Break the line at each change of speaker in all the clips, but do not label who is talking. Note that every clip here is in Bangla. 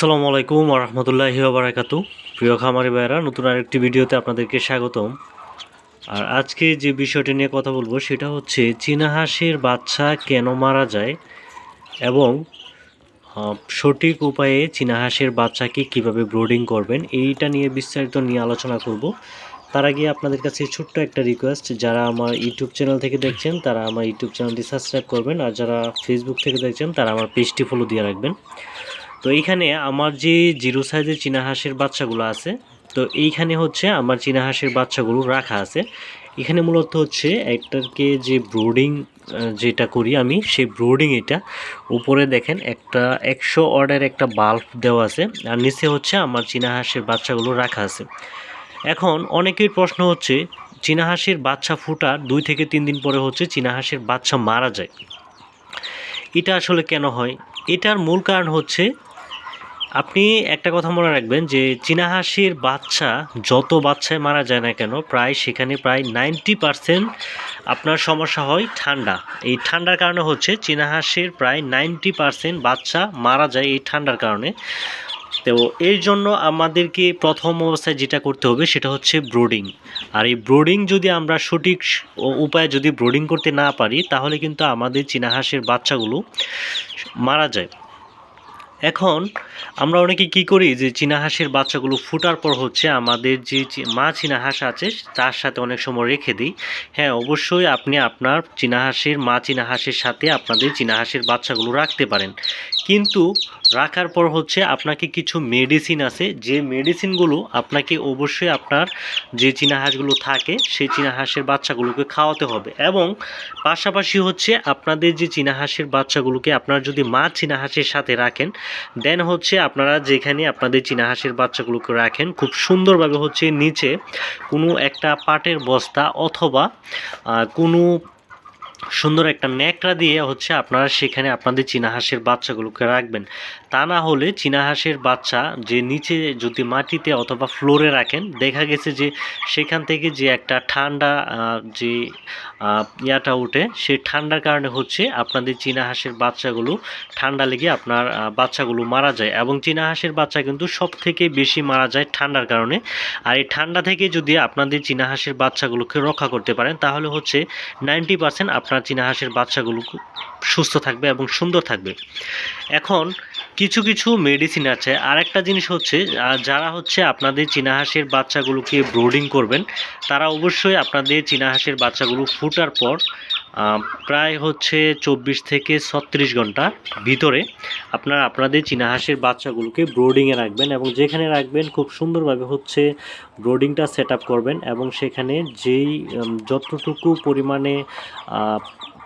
আসসালামু আলাইকুম রহমতুল্লাহি বারাকাতু। প্রিয় খামারি ভাইরা নতুন আরেকটি ভিডিওতে আপনাদেরকে স্বাগতম। আর আজকে যে বিষয়টি নিয়ে কথা বলব, সেটা হচ্ছে চীনা হাঁসের বাচ্চা কেন মারা যায় এবং সঠিক উপায়ে চীনা হাঁসের বাচ্চাকে কীভাবে ব্রোডিং করবেন, এইটা নিয়ে বিস্তারিত নিয়ে আলোচনা করব। তার আগে আপনাদের কাছে ছোট্ট একটা রিকোয়েস্ট যারা আমার ইউটিউব চ্যানেল থেকে দেখছেন, তারা আমার ইউটিউব চ্যানেলটি সাবস্ক্রাইব করবেন, আর যারা ফেসবুক থেকে দেখছেন, তারা আমার পেজটি ফলো দিয়ে রাখবেন। তো এইখানে আমার যে জিরো সাইজের চীনা হাঁসের বাচ্চাগুলো আছে, তো এইখানে হচ্ছে আমার চীনা হাঁসের বাচ্চাগুলো রাখা আছে। এখানে মূলত হচ্ছে একটাকে যে ব্রোডিং যেটা করি আমি, সেই ব্রোডিং এটা উপরে দেখেন একটা একশো অর্ডার একটা বাল্ব দেওয়া আছে, আর নিচে হচ্ছে আমার চীনা হাঁসের বাচ্চাগুলো রাখা আছে। এখন অনেকের প্রশ্ন হচ্ছে, চীনা হাঁসের বাচ্চা ফুটার দুই থেকে তিন দিন পরে হচ্ছে চীনা হাঁসের বাচ্চা মারা যায়। এটা আসলে কেন হয়? এটার মূল কারণ হচ্ছে আপনি একটা কথা মনে রাখবেন যে চীনা হাঁসির বাচ্চা যত বাচ্চায় মারা যায় না কেন, প্রায় সেখানে প্রায় নাইনটি পারসেন্ট আপনার সমস্যা হয় ঠান্ডা। এই ঠান্ডার কারণে হচ্ছে চীনা হাঁসের প্রায় নাইনটি পারসেন্ট বাচ্চা মারা যায় এই ঠান্ডার কারণে। তো এর জন্য আমাদেরকে প্রথম অবস্থায় যেটা করতে হবে সেটা হচ্ছে ব্রোডিং। আর এই ব্রোডিং যদি আমরা সঠিক উপায়ে যদি ব্রোডিং করতে না পারি, তাহলে কিন্তু আমাদের চীনা হাঁসের বাচ্চাগুলো মারা যায়। এখন আমরা অনেকে কি করি যে চীনা হাঁসের বাচ্চাগুলো ফুটার পর হচ্ছে আমাদের যে মা চীনা হাঁস আছে, তার সাথে অনেক সময় রেখে দিই। হ্যাঁ অবশ্যই আপনি আপনার চীনা হাঁসের, মা চীনা হাঁসের সাথে আপনাদের চীনা হাঁসের বাচ্চাগুলো রাখতে পারেন। কিন্তু রাখার পর হচ্ছে আপনাকে কিছু মেডিসিন আছে, যে মেডিসিনগুলো আপনাকে অবশ্যই আপনার যে চীনা হাঁসগুলো থাকে, সেই চীনা হাঁসের বাচ্চাগুলোকে খাওয়াতে হবে। এবং পাশাপাশি হচ্ছে আপনাদের যে চীনা হাঁসের বাচ্চাগুলোকে আপনার যদি মা চীনা হাঁসের সাথে রাখেন দেন হচ্ছে আপনারা যেখানে আপনাদের চীনা হাঁসের বাচ্চাগুলোকে রাখেন, খুব সুন্দরভাবে হচ্ছে নিচে কোনো একটা পাটের বস্তা অথবা কোনো সুন্দর একটা ন্যাকড়া দিয়ে হচ্ছে আপনারা সেখানে আপনাদের চীনা হাঁসের বাচ্চাগুলোকে রাখবেন। তা না হলে চীনা হাঁসের বাচ্চা যে নিচে যদি মাটিতে অথবা ফ্লোরে রাখেন, দেখা গেছে যে সেখান থেকে যে একটা ঠান্ডা যে ইয়াটা ওঠে সেই ঠান্ডার কারণে হচ্ছে আপনাদের চীনা হাঁসের বাচ্চাগুলো ঠান্ডা লেগে আপনার বাচ্চাগুলো মারা যায়। এবং চীনা হাঁসের বাচ্চা কিন্তু সব থেকে বেশি মারা যায় ঠান্ডার কারণে। আর এই ঠান্ডা থেকে যদি আপনাদের চীনা হাঁসের বাচ্চাগুলোকে রক্ষা করতে পারেন, তাহলে হচ্ছে নাইনটি পার্সেন্ট আপনার চীনা হাঁসের বাচ্চাগুলো খুব সুস্থ থাকবে এবং সুন্দর থাকবে। এখন কিছু কিছু মেডিসিন আছে। আর একটা জিনিস হচ্ছে যারা হচ্ছে আপনাদের চীনা হাঁসের বাচ্চাগুলোকে ব্রোডিং করবেন, তারা অবশ্যই আপনাদের চীনা হাঁসের বাচ্চাগুলো ফুটার পর প্রায় হচ্ছে চব্বিশ থেকে ছত্রিশ ঘণ্টা ভিতরে আপনারা আপনাদের চীনা হাঁসের বাচ্চাগুলোকে ব্রোডিংয়ে রাখবেন এবং যেখানে রাখবেন খুব সুন্দরভাবে হচ্ছে ব্রোডিংটা সেট করবেন এবং সেখানে যেই যতটুকু পরিমাণে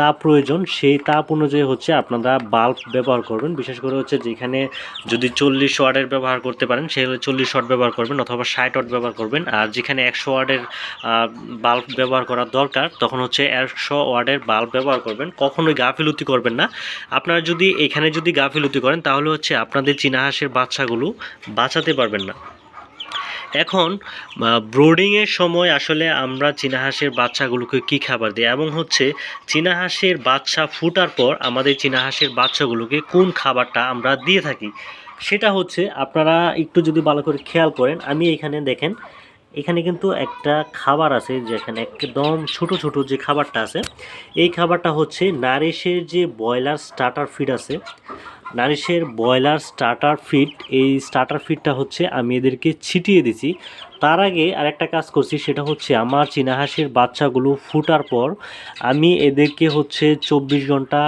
তাপ প্রয়োজন, সেই তাপ অনুযায়ী হচ্ছে আপনারা বাল্ব ব্যবহার করবেন। বিশেষ করে হচ্ছে যেখানে যদি চল্লিশ ওয়ার্ডের ব্যবহার করতে পারেন সেগুলো চল্লিশ ওয়াট ব্যবহার করবেন অথবা ষাট ওয়াট ব্যবহার করবেন। আর যেখানে একশো ওয়ার্ডের বাল্ব ব্যবহার করা দরকার, তখন হচ্ছে একশো ওয়ার্ডের বাল্ব ব্যবহার করবেন। কখনোই গাফিলতি করবেন না। আপনারা যদি, এখানে যদি গাফিলতি করেন, তাহলে হচ্ছে আপনাদের চীনা হাঁসের বাচ্চাগুলো বাঁচাতে পারবেন না। এখন ব্রোডিংয়ের সময় আসলে আমরা চীনা হাঁসের বাচ্চাগুলোকে কী খাবার দিই? এবং হচ্ছে চীনা হাঁসের বাচ্চা ফুটার পর আমাদের চীনা হাঁসের বাচ্চাগুলোকে কোন খাবারটা আমরা দিয়ে থাকি? সেটা হচ্ছে, আপনারা একটু যদি ভালো করে খেয়াল করেন, আমি এখানে দেখেন, এখানে কিন্তু একটা খাবার আছে যেখানে একদম ছোট ছোট যে খাবারটা আছে, এই খাবারটা হচ্ছে নারিশের যে ব্রয়লার স্টার্টার ফিড আছে নারিশের ব্রয়লার স্টার্টার ফিড এই স্টার্টার ফিডটা হচ্ছে আমি এদেরকে ছিটিয়ে দিছি। তার আগে আরেকটা কাজ করছি, সেটা হচ্ছে আমার চীনা হাঁসের বাচ্চাগুলো ফুটার পর আমি এদেরকে হচ্ছে চব্বিশ ঘণ্টা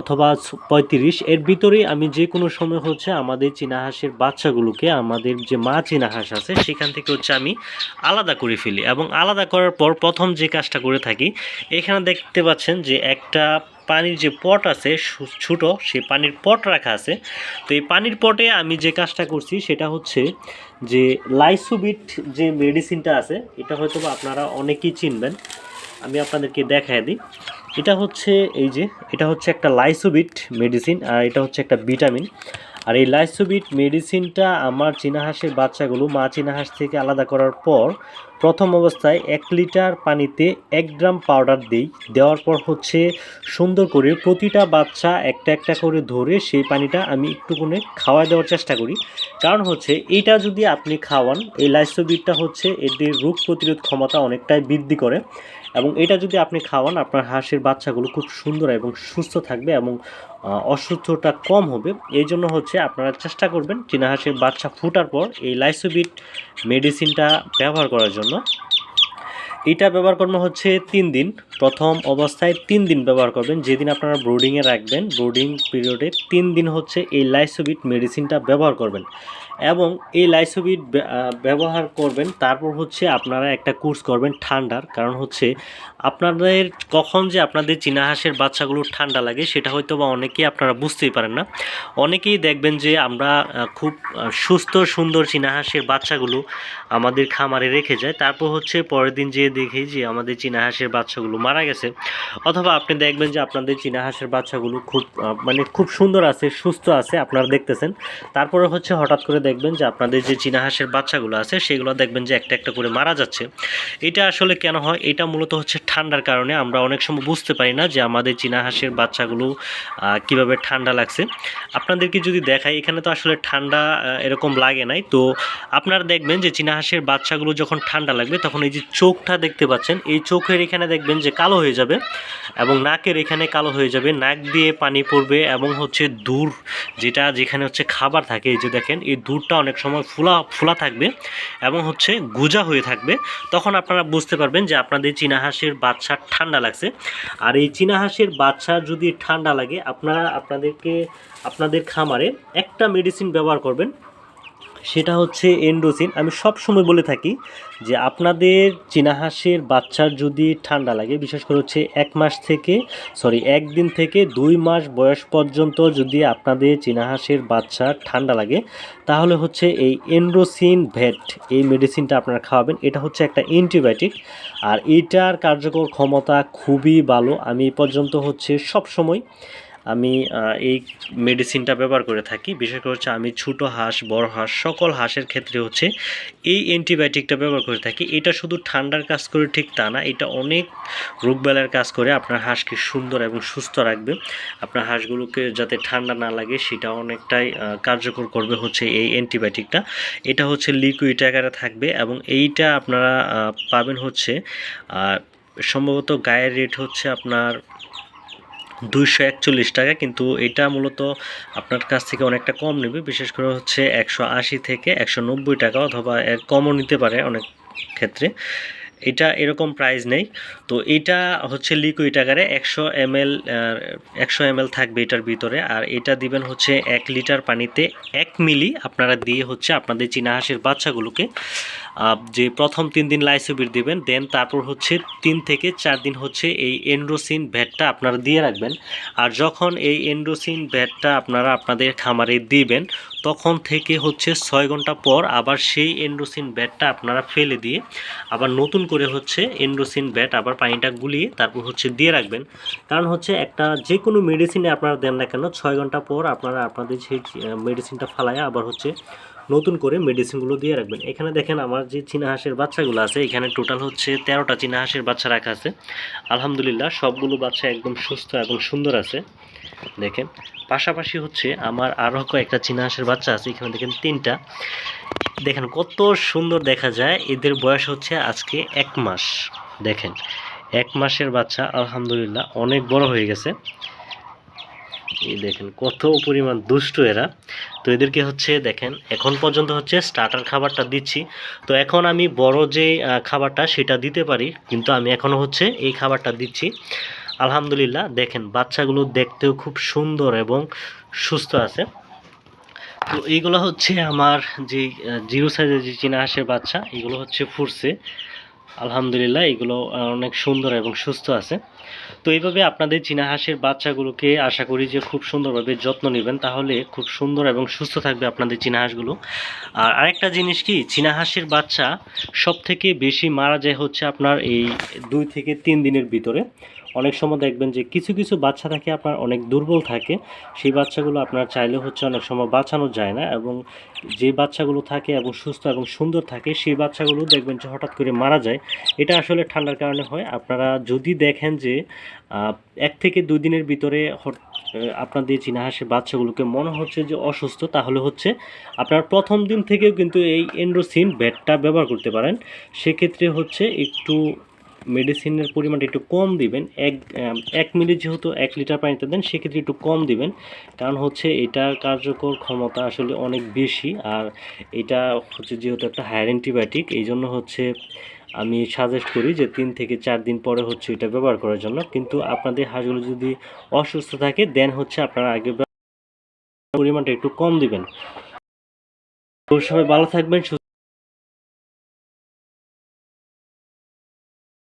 অথবা পঁয়ত্রিশ, এর ভিতরেই আমি যে কোনো সময় হচ্ছে আমাদের চীনা হাঁসের বাচ্চাগুলোকে, আমাদের যে মা চীনা হাঁস আছে, সেখান থেকে হচ্ছে আমি আলাদা করে ফেলি। এবং আলাদা করার পর প্রথম যে কাজটা করে থাকি, এখানে দেখতে পাচ্ছেন যে একটা পানির যে পট আছে ছোট, সেই পানির পট রাখা আছে। তো এই পানির পটে আমি যে কাজটা করছি, সেটা হচ্ছে যে লাইসুবিট যে মেডিসিনটা আছে, এটা হয়তো আপনারা অনেকেই চিনবেন। আমি আপনাদেরকে দেখায় দিই। এটা হচ্ছে এই যে, এটা হচ্ছে একটা লাইসোবিট মেডিসিন, আর এটা হচ্ছে একটা ভিটামিন। আর এই লাইসোবিট মেডিসিনটা আমার চীনা হাঁসের বাচ্চাগুলো মা চীনা হাঁস থেকে আলাদা করার পর প্রথম অবস্থায় এক লিটার পানিতে এক গ্রাম পাউডার দিই। দেওয়ার পর হচ্ছে সুন্দর করে প্রতিটা বাচ্চা একটা একটা করে ধরে সেই পানিটা আমি একটুকুনে খাওয়া দেওয়ার চেষ্টা করি। কারণ হচ্ছে এইটা যদি আপনি খাওয়ান, এই লাইসোবিটটা হচ্ছে এদের রোগ প্রতিরোধ ক্ষমতা অনেকটাই বৃদ্ধি করে। এবং এটা যদি আপনি খাওয়ান, আপনার হাঁসের বাচ্চাগুলো খুব সুন্দর এবং সুস্থ থাকবে এবং অসুস্থটা কম হবে। এই জন্য হচ্ছে আপনারা চেষ্টা করবেন চীনা হাঁসের বাচ্চা ফুটার পর এই লাইসোবিট মেডিসিনটা ব্যবহার করার জন্য। এটা ব্যবহার করবেন হচ্ছে তিন দিন। প্রথম অবস্থায় তিন দিন ব্যবহার করবেন। যেদিন আপনারা ব্রোডিংয়ে রাখবেন, ব্রোডিং পিরিয়ডে তিন দিন হচ্ছে এই লাইসোবিট মেডিসিনটা ব্যবহার করবেন। এবং এই লাইসোবিট ব্যবহার করবেন, তারপর হচ্ছে আপনারা একটা কোর্স করবেন ঠান্ডার। কারণ হচ্ছে আপনাদের কখন যে আপনাদের চীনা হাঁসের বাচ্চাগুলো ঠান্ডা লাগে, সেটা হয়তো বা অনেকেই আপনারা বুঝতেই পারেন না। অনেকেই দেখবেন যে আমরা খুব সুস্থ সুন্দর চীনা হাঁসের বাচ্চাগুলো আমাদের খামারে রেখে যায়। তারপর হচ্ছে পরের দিন যেয়ে দেখি যে আমাদের চীনা হাঁসের বাচ্চাগুলো মারা গেছে। অথবা আপনি দেখবেন যে আপনাদের চীনা হাঁসের বাচ্চাগুলো খুব মানে খুব সুন্দর আছে, সুস্থ আছে, আপনারা দেখতেছেন। তারপরে হচ্ছে হঠাৎ করে দেখবেন যে আপনাদের যে চীনা হাঁসের বাচ্চাগুলো আছে, সেগুলো দেখবেন যে একটা একটা করে মারা যাচ্ছে। এটা আসলে কেন হয়? এটা মূলত হচ্ছে ঠান্ডার কারণে আমরা অনেক সময় বুঝতে পারি না যে আমাদের চীনা হাঁসের বাচ্চাগুলো কীভাবে ঠান্ডা লাগছে। আপনাদেরকে যদি দেখাই, এখানে তো আসলে ঠান্ডা এরকম লাগে নাই। তো আপনারা দেখবেন যে চীনা হাঁসের বাচ্চাগুলো যখন ঠান্ডা লাগবে, তখন এই যে চোখটা দেখতে পাচ্ছেন, এই চোখের এখানে দেখবেন যে কালো হয়ে যাবে এবং নাকের এখানে কালো হয়ে যাবে। নাক দিয়ে পানি পড়বে এবং হচ্ছে দূর যেটা, যেখানে হচ্ছে খাবার থাকে, এই যে দেখেন, এই দূরটা অনেক সময় ফুলা ফুলা থাকবে এবং হচ্ছে গুজা হয়ে থাকবে। তখন আপনারা বুঝতে পারবেন যে আপনাদের চীনা হাঁসের বাচ্চা ঠান্ডা লাগছে। আর এই চীনা হাঁসের বাচ্চা যদি ঠান্ডা লাগে, আপনারা আপনাদেরকে, আপনাদের খামারে একটা মেডিসিন ব্যবহার করবেন সেটা হচ্ছে এন্ডোসিন। আমি সব সময় বলে থাকি যে আপনাদের চীনা হাঁসের বাচ্চার যদি ঠান্ডা লাগে, বিশেষ করে হচ্ছে এক মাস থেকে সরি একদিন থেকে দুই মাস বয়স পর্যন্ত যদি আপনাদের চীনা বাচ্চার ঠান্ডা লাগে, তাহলে হচ্ছে এই এন্ডোসিন ভেট, এই মেডিসিনটা আপনারা খাওয়াবেন। এটা হচ্ছে একটা অ্যান্টিবায়োটিক আর এটার কার্যকর ক্ষমতা খুবই ভালো। আমি পর্যন্ত হচ্ছে সব সময় আমি এই মেডিসিনটা ব্যবহার করে থাকি। বিশেষ করে হচ্ছে আমি ছোটো হাঁস, বড় হাঁস, সকল হাঁসের ক্ষেত্রে হচ্ছে এই অ্যান্টিবায়োটিকটা ব্যবহার করে থাকি। এটা শুধু ঠান্ডার কাজ করে ঠিক তা না, এটা অনেক রোগবেলার কাজ করে আপনার হাঁসকে সুন্দর এবং সুস্থ রাখবে। আপনার হাঁসগুলোকে যাতে ঠান্ডা না লাগে, সেটা অনেকটাই কার্যকর করবে হচ্ছে এই অ্যান্টিবায়োটিকটা এটা হচ্ছে লিকুইড আকারে থাকবে এবং এইটা আপনারা পাবেন হচ্ছে সম্ভবত গায়ের রেট হচ্ছে আপনার দুইশো একচল্লিশ টাকা, কিন্তু এটা মূলত আপনার কাছ থেকে অনেকটা কম নেবে, বিশেষ করে হচ্ছে একশো আশি থেকে একশো নব্বই টাকা অথবা কমও নিতে পারে অনেক ক্ষেত্রে। এটা এরকম প্রাইস নেই। তো এটা হচ্ছে লিকুইড আকারে একশো এম এল একশো এম থাকবে এটার ভিতরে। আর এটা দিবেন হচ্ছে এক লিটার পানিতে এক মিলি আপনারা দিয়ে হচ্ছে আপনাদের চীনা হাঁসের বাচ্চাগুলোকে যে প্রথম তিন দিন লাইসোবির দিবেন দেন তারপর হচ্ছে তিন থেকে চার দিন হচ্ছে এই এন্ড্রোসিন ভ্যাটটা আপনারা দিয়ে রাখবেন। আর যখন এই এন্ড্রোসিন ভ্যাটটা আপনারা আপনাদের খামারে দিবেন, তখন থেকে হচ্ছে ছয় ঘণ্টা পর আবার সেই এন্ড্রোসিন ব্যাটটা আপনারা ফেলে দিয়ে আবার নতুন করে হচ্ছে এন্ড্রোসিন ব্যাট আবার পানিটা গুলিয়ে তারপর হচ্ছে দিয়ে রাখবেন। কারণ হচ্ছে একটা যে কোনো মেডিসিনে আপনারা দেন না কেন, ছয় ঘণ্টা পর আপনারা আপনাদের সেই মেডিসিনটা ফালায় আবার হচ্ছে নতুন করে মেডিসিনগুলো দিয়ে রাখবেন। এখানে দেখেন আমার যে চীনা হাঁসের বাচ্চাগুলো আছে, এখানে টোটাল হচ্ছে তেরোটা চীনা হাঁসের বাচ্চা রাখা আছে। আলহামদুলিল্লাহ সবগুলো বাচ্চা একদম সুস্থ এবং সুন্দর আছে। দেখেন, পাশাপাশি হচ্ছে আমার আরও কয়েকটা চীনা হাঁসের বাচ্চা আছে, এখানে দেখেন তিনটা। দেখেন কত সুন্দর দেখা যায়, এদের বয়স হচ্ছে আজকে এক মাস। দেখেন এক মাসের বাচ্চা, আলহামদুলিল্লাহ, অনেক বড় হয়ে গেছে। এই দেখেন, কত পরিমাণ দুষ্ট এরা। তো এদেরকে হচ্ছে, দেখেন, এখন পর্যন্ত হচ্ছে স্টার্টার খাবারটা দিচ্ছি। তো এখন আমি বড় যে খাবারটা সেটা দিতে পারি, কিন্তু আমি এখনও হচ্ছে এই খাবারটা দিচ্ছি। আলহামদুলিল্লাহ, দেখেন, বাচ্চাগুলো দেখতেও খুব সুন্দর এবং সুস্থ আছে। তো এইগুলো হচ্ছে আমার যে জিরো সাইজের যে চীনা হাঁসের বাচ্চা, এগুলো হচ্ছে ফুটছে। আলহামদুলিল্লাহ এগুলো অনেক সুন্দর এবং সুস্থ আছে। তো এইভাবে আপনাদের চীনা হাঁসের বাচ্চাগুলোকে আশা করি যে খুব সুন্দরভাবে যত্ন নেবেন, তাহলে খুব সুন্দর এবং সুস্থ থাকবে আপনাদের চীনা হাঁসগুলো। আর আরেকটা জিনিস কি, চীনা হাঁসের বাচ্চা সব থেকে বেশি মারা যায় হচ্ছে আপনার এই দুই থেকে তিন দিনের ভিতরে। অনেক সময় দেখবেন যে কিছু কিছু বাচ্চা থাকে আপনার অনেক দুর্বল থাকে, সেই বাচ্চাগুলো আপনার চাইলে হচ্ছে অনেক সময় বাঁচানো যায় না এবং যে বাচ্চাগুলো থাকে এবং সুস্থ এবং সুন্দর থাকে, সেই বাচ্চাগুলো দেখবেন যে হঠাৎ করে মারা যায়। এটা আসলে ঠান্ডার কারণে হয়। আপনারা যদি দেখেন যে এক থেকে দুই দিনের ভিতরে আপনাদের হাঁসের বাচ্চাগুলোকে মনে হচ্ছে যে অসুস্থ, তাহলে হচ্ছে আপনার প্রথম দিন থেকেও কিন্তু এই এন্ড্রোসিন ব্যাটটা ব্যবহার করতে পারেন। সেক্ষেত্রে হচ্ছে একটু মেডিসিনের পরিমাণটা একটু কম দিবেন। এক এক মিনিট যেহেতু এক লিটার পানিতে দেন, সেক্ষেত্রে একটু কম দিবেন। কারণ হচ্ছে এটার কার্যকর ক্ষমতা আসলে অনেক বেশি। আর এটা হচ্ছে যেহেতু একটা হায়ার অ্যান্টিবায়োটিক এই জন্য হচ্ছে আমি সাজেস্ট করি যে তিন থেকে চার দিন পরে হচ্ছে এটা ব্যবহার করার জন্য। কিন্তু আপনাদের হাঁসগুলো যদি অসুস্থ থাকে দেন হচ্ছে আপনারা আগে পরিমাণটা একটু কম দিবেন। তো সবাই ভালো থাকবেন